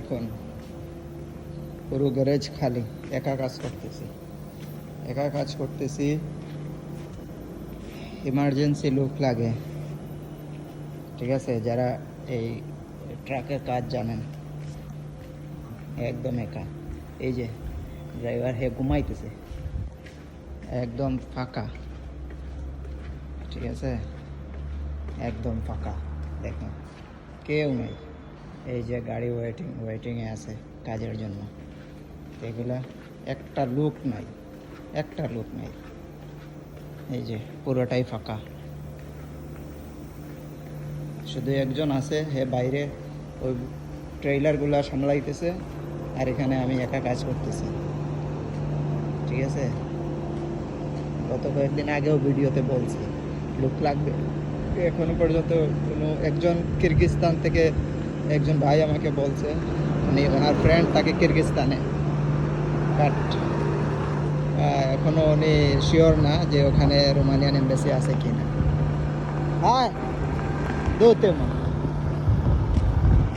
এখন পুরো গ্যারেজ খালি, একা কাজ করতেছি। একা কাজ করতেছি ইমার্জেন্সি লোক লাগে। ঠিক আছে? যারা এই ট্রাকের কাজ জানেন, একদম একা। এই যে ড্রাইভার হে ঘুমাইতেছে, একদম ফাঁকা। ঠিক আছে? একদম ফাঁকা, দেখুন। কেউ নেই। এই যে গাড়ি ওয়েটিং ওয়েটিংয়ে আছে কাজের জন্য। এগুলা একটা লুক নাই, একটা লুক নাই। এই যে পুরোটাই ফাঁকা। শুধু একজন আছে, হে বাইরে, ওই ট্রেইলারগুলো সামলাইতেছে, আর এখানে আমি একা কাজ করতেছি। ঠিক আছে? গত কয়েকদিন আগেও ভিডিওতে বলছি লোক লাগবে। এখনও পর্যন্ত কোনো একজন কিরগিজস্তান থেকে একজন ভাই আমাকে বলছে উনি ওনার ফ্রেন্ড তাকে কিরগিজস্তানে। বাট এখনও উনি শিওর না যে ওখানে রোমানিয়ান এম্বাসি আছে কি না হ্যাঁ দোতে মা